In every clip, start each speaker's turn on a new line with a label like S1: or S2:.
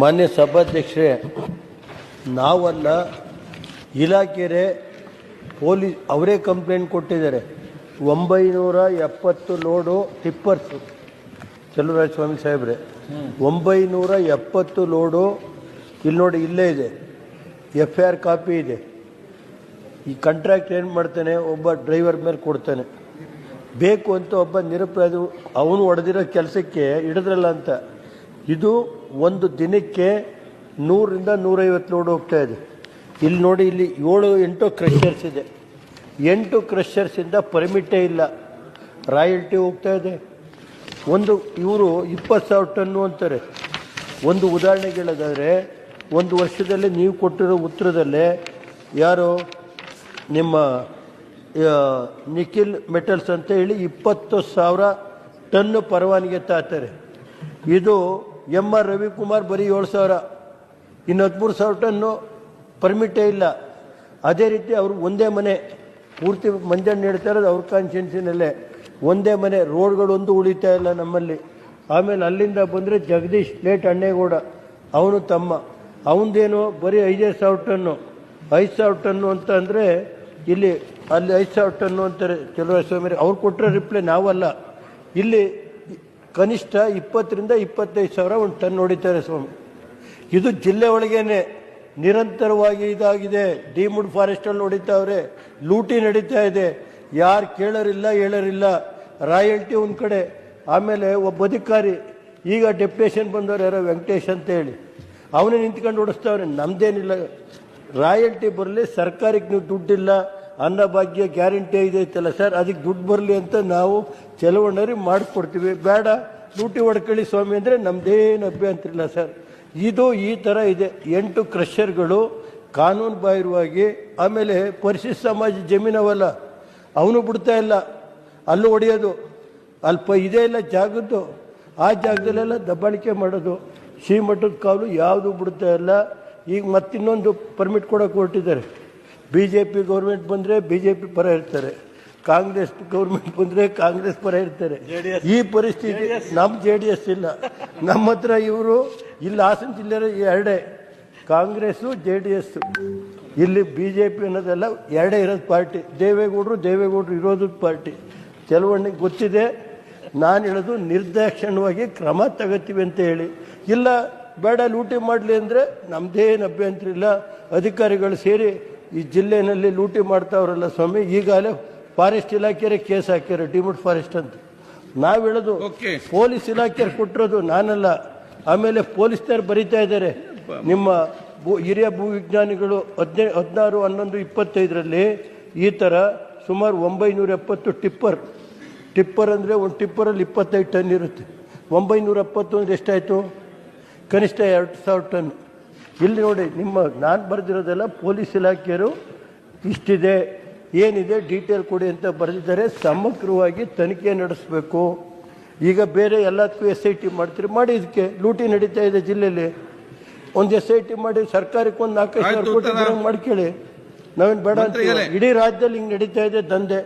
S1: ಮಾನ್ಯ ಸಭಾಧ್ಯಕ್ಷರೇ ನಾವಲ್ಲ ಇಲಾಖೆರೆ ಪೊಲೀಸ್, ಅವರೇ ಕಂಪ್ಲೇಂಟ್ ಕೊಟ್ಟಿದ್ದಾರೆ. ಒಂಬೈನೂರ ಎಪ್ಪತ್ತು ಲೋಡು ಟಿಪ್ಪರ್ಸು. ಚಲುವರಾಜ ಸ್ವಾಮಿ ಸಾಹೇಬ್ರೆ, ಒಂಬೈನೂರ ಎಪ್ಪತ್ತು ಲೋಡು ಇಲ್ಲಿ ನೋಡಿ ಇಲ್ಲೇ ಇದೆ. ಎಫ್ ಐ ಆರ್ ಕಾಪಿ ಇದೆ. ಈ ಕಾಂಟ್ರಾಕ್ಟ್ ಏನು ಮಾಡ್ತಾನೆ, ಒಬ್ಬ ಡ್ರೈವರ್ ಮೇಲೆ ಕೊಡ್ತಾನೆ. ಬೇಕು ಅಂತ ಒಬ್ಬ ನಿರಪರಾಧಿ, ಅವನು ಹೊಡೆದಿರೋ ಕೆಲಸಕ್ಕೆ ಹಿಡಿದ್ರಲ್ಲ ಅಂತ. ಇದು ಒಂದು ದಿನಕ್ಕೆ ನೂರಿಂದ ನೂರೈವತ್ತು ಲೋಡ್ ಹೋಗ್ತಾ ಇದೆ. ಇಲ್ಲಿ ನೋಡಿ, ಇಲ್ಲಿ ಏಳು, ಎಂಟು ಕ್ರಷರ್ಸ್ ಇದೆ. ಎಂಟು ಕ್ರಷರ್ಸಿಂದ ಪರ್ಮಿಟೇ ಇಲ್ಲ. ರಾಯಲ್ಟಿ ಹೋಗ್ತಾ ಇದೆ. ಒಂದು, ಇವರು ಇಪ್ಪತ್ತು ಸಾವಿರ ಟನ್ನು ಅಂತಾರೆ. ಒಂದು ಉದಾಹರಣೆಗೆ ಹೇಳೋದಾದರೆ, ಒಂದು ವರ್ಷದಲ್ಲಿ ನೀವು ಕೊಟ್ಟಿರೋ ಉತ್ತರದಲ್ಲೇ ಯಾರು ನಿಮ್ಮ ನಿಖಿಲ್ ಮೆಟಲ್ಸ್ ಅಂತ ಹೇಳಿ ಇಪ್ಪತ್ತು ಸಾವಿರ ಟನ್ನು ಪರವಾನಿಗೆ ತಾತಾರೆ. ಇದು ಎಂ ಆರ್ ರವಿಕುಮಾರ್ ಬರೀ ಏಳು ಸಾವಿರ. ಇನ್ನು ಹದಿಮೂರು ಸಾವಿರ ಟನ್ನು ಪರ್ಮಿಟೇ ಇಲ್ಲ. ಅದೇ ರೀತಿ ಅವರು ಒಂದೇ ಮನೆ ಪೂರ್ತಿ ಮಂಜಣ್ಣ ಹೇಳ್ತಾ ಇರೋದು ಅವ್ರ ಕಾನ್ಸ್ಟಿಟ್ಯೂನ್ಸಿನಲ್ಲೇ ಒಂದೇ ಮನೆ, ರೋಡ್ಗಳೊಂದು ಉಳಿತಾ ಇಲ್ಲ ನಮ್ಮಲ್ಲಿ. ಆಮೇಲೆ ಅಲ್ಲಿಂದ ಬಂದರೆ ಜಗದೀಶ್ ಲೇಟ್ ಅಣ್ಣೇಗೌಡ, ಅವನು ತಮ್ಮ. ಅವನದೇನು ಬರೀ ಐದೈದು ಸಾವಿರ ಟನ್ನು. ಐದು ಸಾವಿರ ಟನ್ನು ಅಂತ ಅಂದರೆ ಇಲ್ಲಿ ಅಲ್ಲಿ ಐದು ಸಾವಿರ ಟನ್ನು ಅಂತಾರೆ. ಕೆಲವು ಸ್ವಾಮಿ ಅವ್ರು ಕೊಟ್ಟರೆ ರಿಪ್ಲೈ ನಾವಲ್ಲ. ಇಲ್ಲಿ ಕನಿಷ್ಠ ಇಪ್ಪತ್ತರಿಂದ ಇಪ್ಪತ್ತೈದು ಸಾವಿರ ಒಂದು ಟನ್ ಹೊಡಿತಾರೆ ಸ್ವಾಮಿ. ಇದು ಜಿಲ್ಲೆ ಒಳಗೇನೆ ನಿರಂತರವಾಗಿ ಇದಾಗಿದೆ. ಡಿಮುಡ್ ಫಾರೆಸ್ಟಲ್ಲಿ ಹೊಡಿತಾವ್ರೆ. ಲೂಟಿ ನಡೀತಾ ಇದೆ. ಯಾರು ಕೇಳೋರಿಲ್ಲ, ಹೇಳೋರಿಲ್ಲ. ರಾಯಲ್ಟಿ ಒಂದು ಕಡೆ, ಆಮೇಲೆ ಒಬ್ಬ ಅಧಿಕಾರಿ, ಈಗ ಡೆಪ್ಯುಟೇಷನ್ ಬಂದವರು ಯಾರೋ ವೆಂಕಟೇಶ್ ಅಂತ ಹೇಳಿ. ಅವನೇ ನಿಂತ್ಕೊಂಡು ಓಡಿಸ್ತಾವ್ರೆ. ನಮ್ದೇನಿಲ್ಲ. ರಾಯಲ್ಟಿ ಬರಲಿ, ಸರ್ಕಾರಕ್ಕೆ ನೀವು ದುಡ್ಡಿಲ್ಲ. ಅನ್ನಭಾಗ್ಯ ಗ್ಯಾರಂಟಿ ಇದೆ ಐತಲ್ಲ ಸರ್, ಅದಕ್ಕೆ ದುಡ್ಡು ಬರಲಿ ಅಂತ ನಾವು ಚಲವಣರಿ ಮಾಡಿಕೊಡ್ತೀವಿ. ಬೇಡ ಲೂಟಿ ಹೊಡ್ಕೊಳ್ಳಿ ಸ್ವಾಮಿ ಅಂದರೆ ನಮ್ಮದೇನು ಅಭ್ಯಂತರ ಇಲ್ಲ ಸರ್. ಇದು ಈ ಥರ ಇದೆ. ಎಂಟು ಕ್ರಷರ್ಗಳು ಕಾನೂನು ಬಾಹಿರವಾಗಿ, ಆಮೇಲೆ ಪರಿಶಿಷ್ಟ ಸಮಾಜ ಜಮೀನವಲ್ಲ, ಅವನು ಬಿಡ್ತಾ ಇಲ್ಲ. ಅಲ್ಲೂ ಹೊಡೆಯೋದು. ಅಲ್ಪ ಇದೇ ಇಲ್ಲ ಜಾಗದ್ದು. ಆ ಜಾಗದಲ್ಲೆಲ್ಲ ದಬ್ಬಾಳಿಕೆ ಮಾಡೋದು. ಶ್ರೀಮಠದ ಕಾಲು ಯಾವುದು ಬಿಡ್ತಾ ಇಲ್ಲ. ಈಗ ಮತ್ತಿನ್ನೊಂದು ಪರ್ಮಿಟ್ ಕೊಡೋಕೆ ಹೊರಟಿದ್ದಾರೆ ಬಿ ಜೆ ಪಿ ಗೌರ್ಮೆಂಟ್ ಬಂದರೆ ಬಿ ಜೆ ಪಿ ಪರ ಇರ್ತಾರೆ. ಕಾಂಗ್ರೆಸ್ ಗೌರ್ಮೆಂಟ್ ಬಂದರೆ ಕಾಂಗ್ರೆಸ್ ಪರ ಇರ್ತಾರೆ. ಈ ಪರಿಸ್ಥಿತಿ ನಮ್ಮ ಜೆ ಡಿ ಎಸ್ ಇಲ್ಲ. ನಮ್ಮ ಹತ್ರ ಇವರು ಇಲ್ಲಿ ಹಾಸನ ಜಿಲ್ಲೆ ಎರಡೇ. Congress J D S. ಇಲ್ಲಿ ಬಿ ಜೆ ಪಿ ಅನ್ನೋದೆಲ್ಲ ಎರಡೇ ಇರೋದು ಪಾರ್ಟಿ. ದೇವೇಗೌಡರು ದೇವೇಗೌಡರು ಇರೋದು ಪಾರ್ಟಿ. ಕೆಲವಣ್ಣಿಗೆ ಗೊತ್ತಿದೆ ನಾನು ಹೇಳೋದು ನಿರ್ದಾಕ್ಷಿಣ್ಯವಾಗಿ ಕ್ರಮ ತಗೋತೀವಿ ಅಂತ ಹೇಳಿ. ಇಲ್ಲ ಬೇಡ ಲೂಟಿ ಮಾಡಲಿ ಅಂದರೆ ನಮ್ಮದೇನು ಅಭ್ಯಂತರ ಇಲ್ಲ. ಅಧಿಕಾರಿಗಳು ಸೇರಿ ಈ ಜಿಲ್ಲೆಯಲ್ಲಿ ಲೂಟಿ ಮಾಡ್ತಾವ್ರಲ್ಲ ಸ್ವಾಮಿ ಈಗಾಗಲೇ ಫಾರೆಸ್ಟ್ ಇಲಾಖೆಯೇ ಕೇಸ್ ಹಾಕ್ಯಾರ ಡಿಮುಡ್ ಫಾರೆಸ್ಟ್ ಅಂತ. ನಾವು ಹೇಳೋದು. ಪೊಲೀಸ್ ಇಲಾಖೆ ಕೊಟ್ಟಿರೋದು ನಾನಲ್ಲ ಆಮೇಲೆ ಪೊಲೀಸ್ನವ್ರು ಬರೀತಾ ಇದ್ದಾರೆ. ನಿಮ್ಮ ಭೂ ಹಿರಿಯ ಭೂವಿಜ್ಞಾನಿಗಳು ಹದಿನೈದು ಹದಿನಾರು ಹನ್ನೊಂದು ಇಪ್ಪತ್ತೈದರಲ್ಲಿ ಈ ಥರ ಸುಮಾರು ಒಂಬೈನೂರ ಎಪ್ಪತ್ತು ಟಿಪ್ಪರ್ ಟಿಪ್ಪರ್ ಅಂದರೆ ಒಂದು ಟಿಪ್ಪರಲ್ಲಿ ಇಪ್ಪತ್ತೈದು ಟನ್ ಇರುತ್ತೆ. ಒಂಬೈನೂರ ಎಪ್ಪತ್ತು ಅಂದರೆ ಎಷ್ಟಾಯಿತು? ಕನಿಷ್ಠ ಎರಡು ಸಾವಿರ ಟನ್. ಇಲ್ಲಿ ನೋಡಿ ನಿಮ್ಮ ನಾನು ಬರೆದಿರೋದೆಲ್ಲ ಪೊಲೀಸ್ ಇಲಾಖೆಯರು ಇಷ್ಟಿದೆ ಏನಿದೆ ಡೀಟೇಲ್ ಕೊಡಿ ಅಂತ ಬರೆದಿದ್ದಾರೆ ಸಮಗ್ರವಾಗಿ ತನಿಖೆ ನಡೆಸಬೇಕು. ಈಗ ಬೇರೆ ಎಲ್ಲದಕ್ಕೂ ಎಸ್ ಐ ಟಿ ಮಾಡ್ತೀರಿ ಮಾಡಿ ಇದಕ್ಕೆ ಲೂಟಿ ನಡೀತಾ ಇದೆ ಜಿಲ್ಲೆಯಲ್ಲಿ. ಒಂದು ಎಸ್ ಐ ಟಿ ಮಾಡಿ ಸರ್ಕಾರಕ್ಕೆ ಒಂದು ನಾಲ್ಕೈದು ಸಾವಿರ ಕೋಟಿ ಮಾಡ್ಕೇಳಿ ಮಾಡ್ಕೊಳ್ಳಿ. ನಾವೇನು ಬೇಡ
S2: ಅಂತ.
S1: ಇಡೀ ರಾಜ್ಯದಲ್ಲಿ ಹಿಂಗೆ ನಡೀತಾ ಇದೆ ದಂಧೆ.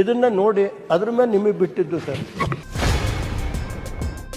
S1: ಇದನ್ನ ನೋಡಿ ಅದ್ರ ಮೇಲೆ ನಿಮಗೆ ಬಿಟ್ಟಿದ್ದು ಸರ್.